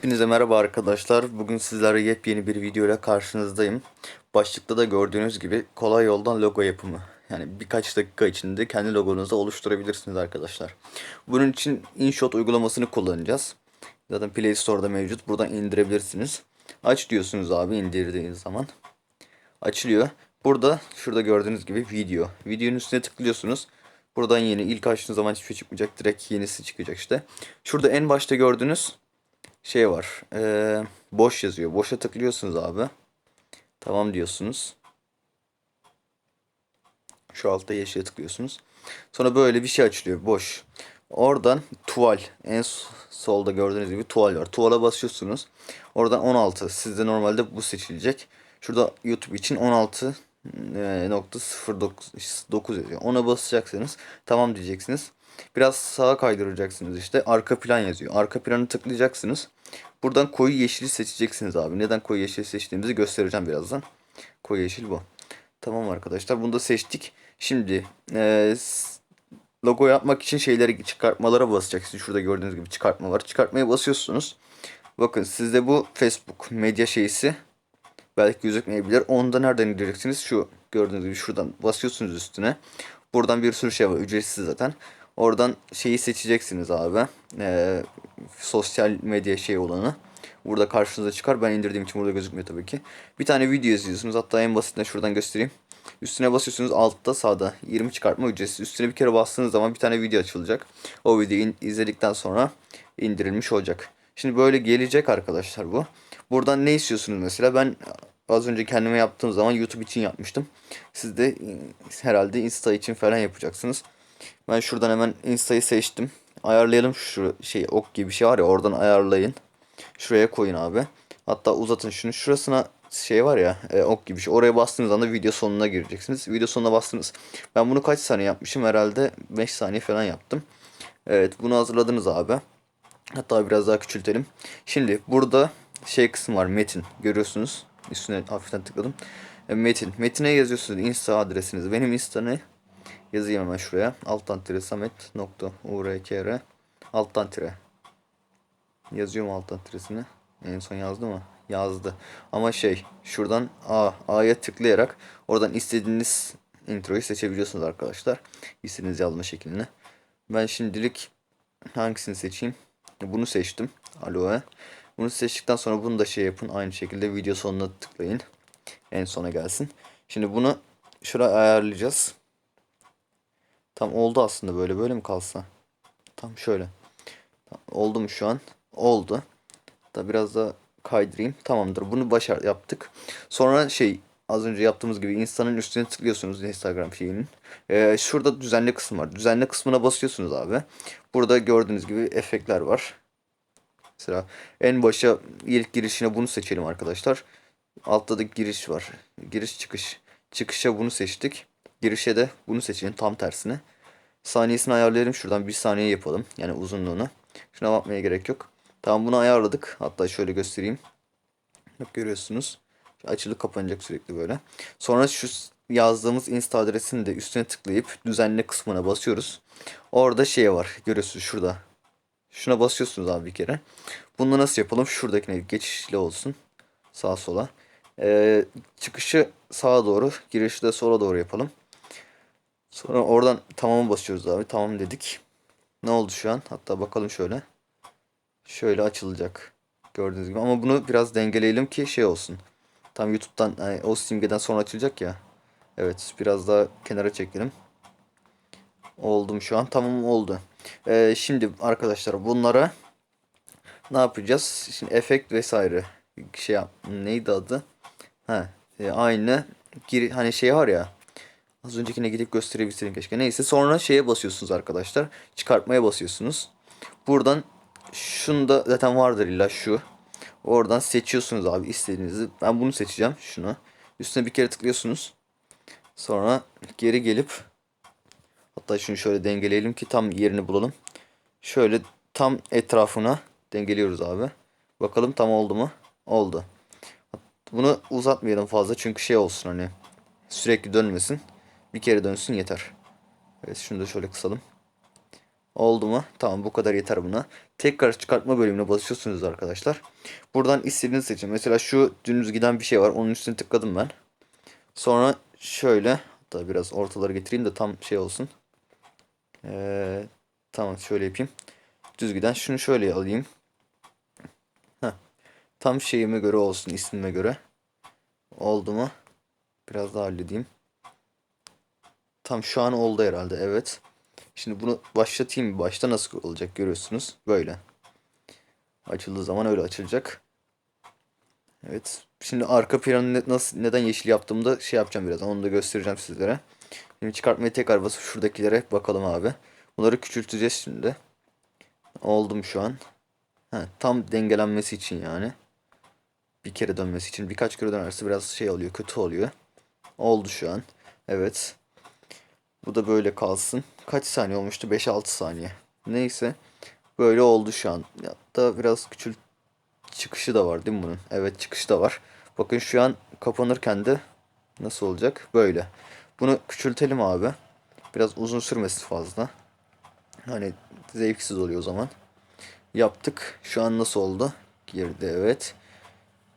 Hepinize merhaba arkadaşlar. Bugün sizlere yepyeni bir video ile karşınızdayım. Başlıkta da gördüğünüz gibi kolay yoldan logo yapımı. Yani birkaç dakika içinde kendi logonuzu oluşturabilirsiniz arkadaşlar. Bunun için InShot uygulamasını kullanacağız. Zaten Play Store'da mevcut. Buradan indirebilirsiniz. Aç diyorsunuz abi indirdiğiniz zaman. Açılıyor. Burada şurada gördüğünüz gibi video. Videonun üstüne tıklıyorsunuz. Buradan yeni ilk açtığınız zaman hiçbir şey çıkmayacak. Direkt yenisi çıkacak işte. Şurada en başta gördüğünüz şey var. Ee, boş yazıyor. Boşa tıklıyorsunuz abi. Tamam diyorsunuz. Şu altta yeşile tıklıyorsunuz. Sonra böyle bir şey açılıyor. Boş. Oradan tuval. En solda gördüğünüz gibi tuval var. Tuvala basıyorsunuz. Oradan 16. Sizde normalde bu seçilecek. Şurada YouTube için 16 e, nokta 09 yazıyor. Ona basacaksınız. Tamam diyeceksiniz. Biraz sağa kaydıracaksınız işte. Arka plan yazıyor. Arka planı tıklayacaksınız. Buradan koyu yeşili seçeceksiniz abi. Neden koyu yeşil seçtiğimizi göstereceğim birazdan. Koyu yeşil bu. Tamam arkadaşlar bunu da seçtik. Şimdi e, logo yapmak için şeyleri çıkartmalara basacaksınız. Şurada gördüğünüz gibi çıkartma var. Çıkartmaya basıyorsunuz. Bakın sizde bu Facebook medya şeysi belki gözükmeyebilir. Onu da nereden indireceksiniz? Şu gördüğünüz gibi şuradan basıyorsunuz üstüne. Buradan bir sürü şey var. Ücretsiz zaten. Oradan şeyi seçeceksiniz abi. Ee, sosyal medya şey olanı. Burada karşınıza çıkar. Ben indirdiğim için burada gözükmüyor tabii ki. Bir tane video izliyorsunuz. Hatta en basitinden şuradan göstereyim. Üstüne basıyorsunuz altta sağda 20 çıkartma ücretsiz. Üstüne bir kere bastığınız zaman bir tane video açılacak. O videoyu izledikten sonra indirilmiş olacak. Şimdi böyle gelecek arkadaşlar bu. Buradan ne istiyorsunuz mesela? Ben az önce kendime yaptığım zaman YouTube için yapmıştım. Siz de herhalde Insta için falan yapacaksınız. Ben şuradan hemen Insta'yı seçtim. Ayarlayalım şu şey ok gibi bir şey var ya oradan ayarlayın. Şuraya koyun abi. Hatta uzatın şunu. Şurasına şey var ya e, ok gibi şey. Oraya bastığınız anda video sonuna gireceksiniz. Video sonuna bastınız. Ben bunu kaç saniye yapmışım? Herhalde 5 saniye falan yaptım. Evet bunu hazırladınız abi. Hatta biraz daha küçültelim. Şimdi burada şey kısım var metin. Görüyorsunuz. Üstüne hafiften tıkladım. E, metin. Metine yazıyorsunuz insta adresinizi. Benim insta ne? Yazayım hemen şuraya. Alttan tire samet nokta urkr alttan tire. Yazıyorum alttan tiresini. En son yazdı mı? Yazdı. Ama şey şuradan A, A'ya tıklayarak oradan istediğiniz introyu seçebiliyorsunuz arkadaşlar. İstediğiniz yazma şeklini. Ben şimdilik hangisini seçeyim? Bunu seçtim. Aloe. Bunu seçtikten sonra bunu da şey yapın. Aynı şekilde video sonuna tıklayın. En sona gelsin. Şimdi bunu şuraya ayarlayacağız. Tam oldu aslında böyle. Böyle mi kalsa? Tam şöyle. Tam, oldu mu şu an? Oldu. Da biraz da kaydırayım. Tamamdır. Bunu başar yaptık. Sonra şey az önce yaptığımız gibi insanın üstüne tıklıyorsunuz Instagram şeyinin. Ee, şurada düzenli kısım var. Düzenli kısmına basıyorsunuz abi. Burada gördüğünüz gibi efektler var. Mesela en başa ilk girişine bunu seçelim arkadaşlar. Altta da giriş var. Giriş çıkış. Çıkışa bunu seçtik. Girişe de bunu seçelim tam tersine. Saniyesini ayarlayalım şuradan bir saniye yapalım. Yani uzunluğunu. Şuna bakmaya gerek yok. Tamam bunu ayarladık. Hatta şöyle göstereyim. Bak görüyorsunuz. Açılıp kapanacak sürekli böyle. Sonra şu yazdığımız insta adresini de üstüne tıklayıp düzenle kısmına basıyoruz. Orada şey var. Görüyorsunuz şurada. Şuna basıyorsunuz abi bir kere. Bunu nasıl yapalım? Şuradakine geçişli olsun. Sağa sola. Ee, çıkışı sağa doğru, girişi de sola doğru yapalım. Sonra oradan tamamı basıyoruz abi. Tamam dedik. Ne oldu şu an? Hatta bakalım şöyle. Şöyle açılacak. Gördüğünüz gibi. Ama bunu biraz dengeleyelim ki şey olsun. Tam YouTube'dan yani o simgeden sonra açılacak ya. Evet biraz daha kenara çekelim. Oldum şu an. Tamam oldu. Ee, şimdi arkadaşlar bunlara ne yapacağız? Şimdi efekt vesaire şey yap neydi adı? Ha, e, aynı gir hani şey var ya. Az öncekine gidip gösterebilirim keşke. Neyse sonra şeye basıyorsunuz arkadaşlar. Çıkartmaya basıyorsunuz. Buradan şunu da zaten vardır illa şu. Oradan seçiyorsunuz abi istediğinizi. Ben bunu seçeceğim. Şunu. Üstüne bir kere tıklıyorsunuz. Sonra geri gelip hatta şunu şöyle dengeleyelim ki tam yerini bulalım. Şöyle tam etrafına dengeliyoruz abi. Bakalım tam oldu mu? Oldu. Bunu uzatmayalım fazla çünkü şey olsun hani sürekli dönmesin. Bir kere dönsün yeter. Evet şunu da şöyle kısalım. Oldu mu? Tamam bu kadar yeter buna. Tekrar çıkartma bölümüne basıyorsunuz arkadaşlar. Buradan istediğinizi seçin. Mesela şu dümdüz giden bir şey var. Onun üstüne tıkladım ben. Sonra şöyle hatta biraz ortaları getireyim de tam şey olsun. Ee, tamam şöyle yapayım. Düz giden şunu şöyle alayım. Heh. Tam şeyime göre olsun ismime göre. Oldu mu? Biraz daha halledeyim. Tam şu an oldu herhalde evet. Şimdi bunu başlatayım. Başta nasıl olacak görüyorsunuz. Böyle. Açıldığı zaman öyle açılacak. Evet. Şimdi arka planı ne- nasıl neden yeşil yaptığımda şey yapacağım biraz. Onu da göstereceğim sizlere. Şimdi çıkartmayı tekrar basıp şuradakilere bakalım abi. Bunları küçülteceğiz şimdi. Oldum şu an. Ha, tam dengelenmesi için yani. Bir kere dönmesi için. Birkaç kere dönerse biraz şey oluyor. Kötü oluyor. Oldu şu an. Evet. Bu da böyle kalsın. Kaç saniye olmuştu? 5-6 saniye. Neyse. Böyle oldu şu an. Hatta biraz küçült çıkışı da var değil mi bunun? Evet çıkışı da var. Bakın şu an kapanırken de nasıl olacak? Böyle. Bunu küçültelim abi. Biraz uzun sürmesin fazla. Hani zevksiz oluyor o zaman. Yaptık. Şu an nasıl oldu? Girdi evet.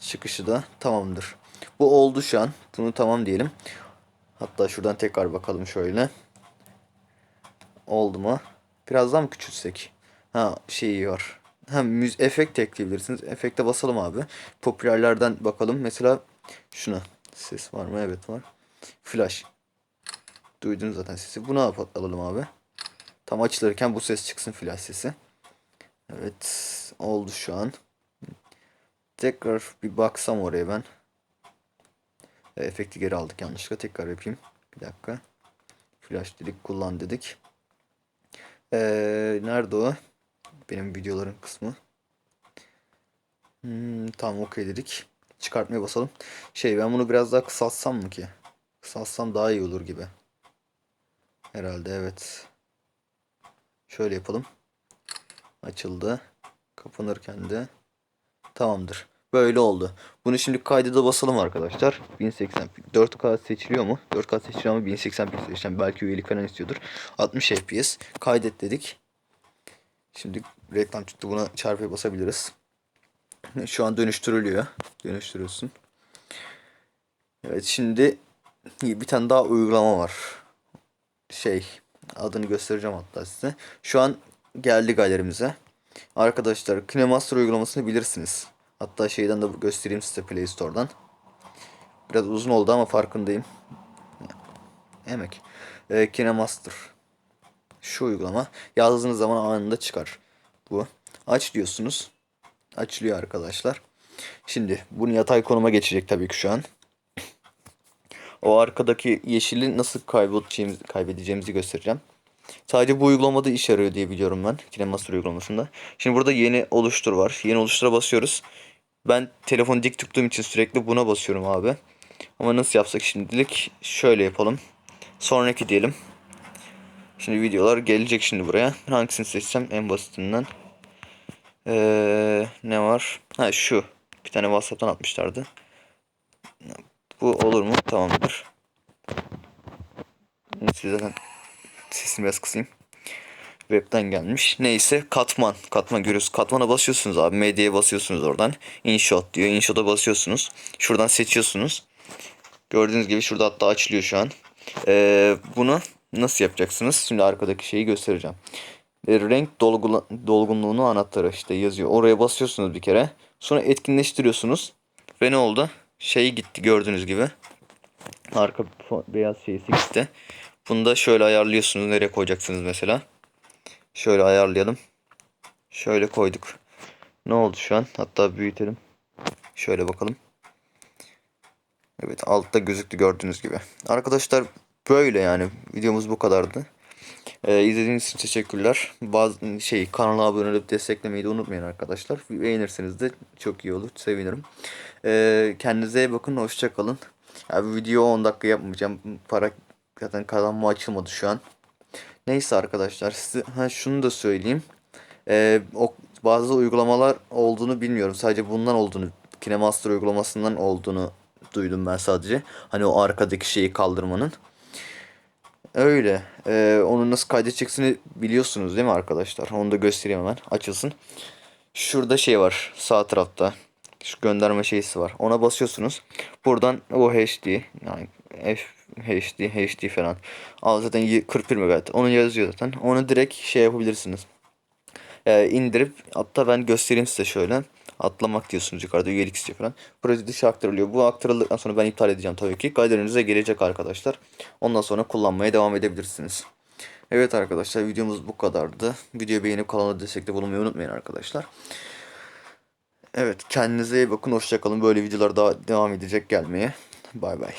Çıkışı da tamamdır. Bu oldu şu an. Bunu tamam diyelim. Hatta şuradan tekrar bakalım şöyle. Oldu mu? Biraz daha mı küçültsek? Ha şeyi var. Ha müz efekt ekleyebilirsiniz. Efekte basalım abi. Popülerlerden bakalım. Mesela şuna. Ses var mı? Evet var. Flash. Duydunuz zaten sesi. Bunu alalım abi. Tam açılırken bu ses çıksın flash sesi. Evet. Oldu şu an. Tekrar bir baksam oraya ben. E, Efekti geri aldık yanlışlıkla. Tekrar yapayım. Bir dakika. Flash dedik, kullan dedik. Ee, nerede o? Benim videoların kısmı. Hmm, tamam okey dedik. Çıkartmaya basalım. Şey ben bunu biraz daha kısaltsam mı ki? Kısaltsam daha iyi olur gibi. Herhalde evet. Şöyle yapalım. Açıldı. Kapanırken de tamamdır. Böyle oldu. Bunu şimdi kaydeda basalım arkadaşlar. 1080 4K seçiliyor mu? 4K seçiliyor ama 1080p seçeceğim. Belki üyelik falan istiyordur. 60 FPS. Kaydet dedik. Şimdi reklam çıktı. Buna çarpıya basabiliriz. Şu an dönüştürülüyor. Dönüştürüyorsun. Evet şimdi bir tane daha uygulama var. Şey adını göstereceğim hatta size. Şu an geldi galerimize. Arkadaşlar KineMaster uygulamasını bilirsiniz. Hatta şeyden de göstereyim size Play Store'dan. Biraz uzun oldu ama farkındayım. Emek. Ee, KineMaster. Şu uygulama. Yazdığınız zaman anında çıkar. Bu. Aç diyorsunuz. Açılıyor arkadaşlar. Şimdi bunu yatay konuma geçecek tabii ki şu an. O arkadaki yeşili nasıl kaybedeceğimizi, kaybedeceğimizi göstereceğim. Sadece bu uygulamada iş yarıyor diye biliyorum ben. KineMaster uygulamasında. Şimdi burada yeni oluştur var. Yeni oluştura basıyoruz. Ben telefonu dik tuttuğum için sürekli buna basıyorum abi. Ama nasıl yapsak şimdilik şöyle yapalım. Sonraki diyelim. Şimdi videolar gelecek şimdi buraya. Hangisini seçsem en basitinden. Ee, ne var? Ha şu. Bir tane WhatsApp'tan atmışlardı. Bu olur mu? Tamamdır. Neyse zaten sesini biraz kısayım. Web'den gelmiş. Neyse katman. Katman görüyorsunuz. Katmana basıyorsunuz abi. Medyaya basıyorsunuz oradan. InShot diyor. InShot'a basıyorsunuz. Şuradan seçiyorsunuz. Gördüğünüz gibi şurada hatta açılıyor şu an. Ee, bunu nasıl yapacaksınız? Şimdi arkadaki şeyi göstereceğim. E, renk dolgula- dolgunluğunu anahtarı işte yazıyor. Oraya basıyorsunuz bir kere. Sonra etkinleştiriyorsunuz. Ve ne oldu? Şey gitti gördüğünüz gibi. Arka beyaz şeysi gitti. Bunu da şöyle ayarlıyorsunuz. Nereye koyacaksınız mesela? Şöyle ayarlayalım. Şöyle koyduk. Ne oldu şu an? Hatta büyütelim. Şöyle bakalım. Evet altta gözüktü gördüğünüz gibi. Arkadaşlar böyle yani videomuz bu kadardı. Ee, izlediğiniz için teşekkürler. Bazı şey kanala abone olup desteklemeyi de unutmayın arkadaşlar. Beğenirseniz de çok iyi olur. Sevinirim. Ee, kendinize iyi bakın. Hoşça kalın. Ya, bu video 10 dakika yapmayacağım. Para zaten kazanma açılmadı şu an. Neyse arkadaşlar size ha, şunu da söyleyeyim. Ee, o, bazı uygulamalar olduğunu bilmiyorum. Sadece bundan olduğunu, KineMaster uygulamasından olduğunu duydum ben sadece. Hani o arkadaki şeyi kaldırmanın. Öyle. Ee, onu nasıl kaydedeceksini biliyorsunuz değil mi arkadaşlar? Onu da göstereyim hemen. Açılsın. Şurada şey var sağ tarafta. Şu gönderme şeysi var. Ona basıyorsunuz. Buradan o HD yani F HD HD falan. Al zaten y- 41 MB. Onu yazıyor zaten. Onu direkt şey yapabilirsiniz. Ee, indirip hatta ben göstereyim size şöyle. Atlamak diyorsunuz yukarıda üyelik istiyor falan. Proje dışı aktarılıyor. Bu aktarıldıktan sonra ben iptal edeceğim tabii ki. Galerinize gelecek arkadaşlar. Ondan sonra kullanmaya devam edebilirsiniz. Evet arkadaşlar videomuz bu kadardı. Videoyu beğenip kanala destekte bulunmayı unutmayın arkadaşlar. Evet kendinize iyi bakın. Hoşçakalın. Böyle videolar daha devam edecek gelmeye. Bay bay.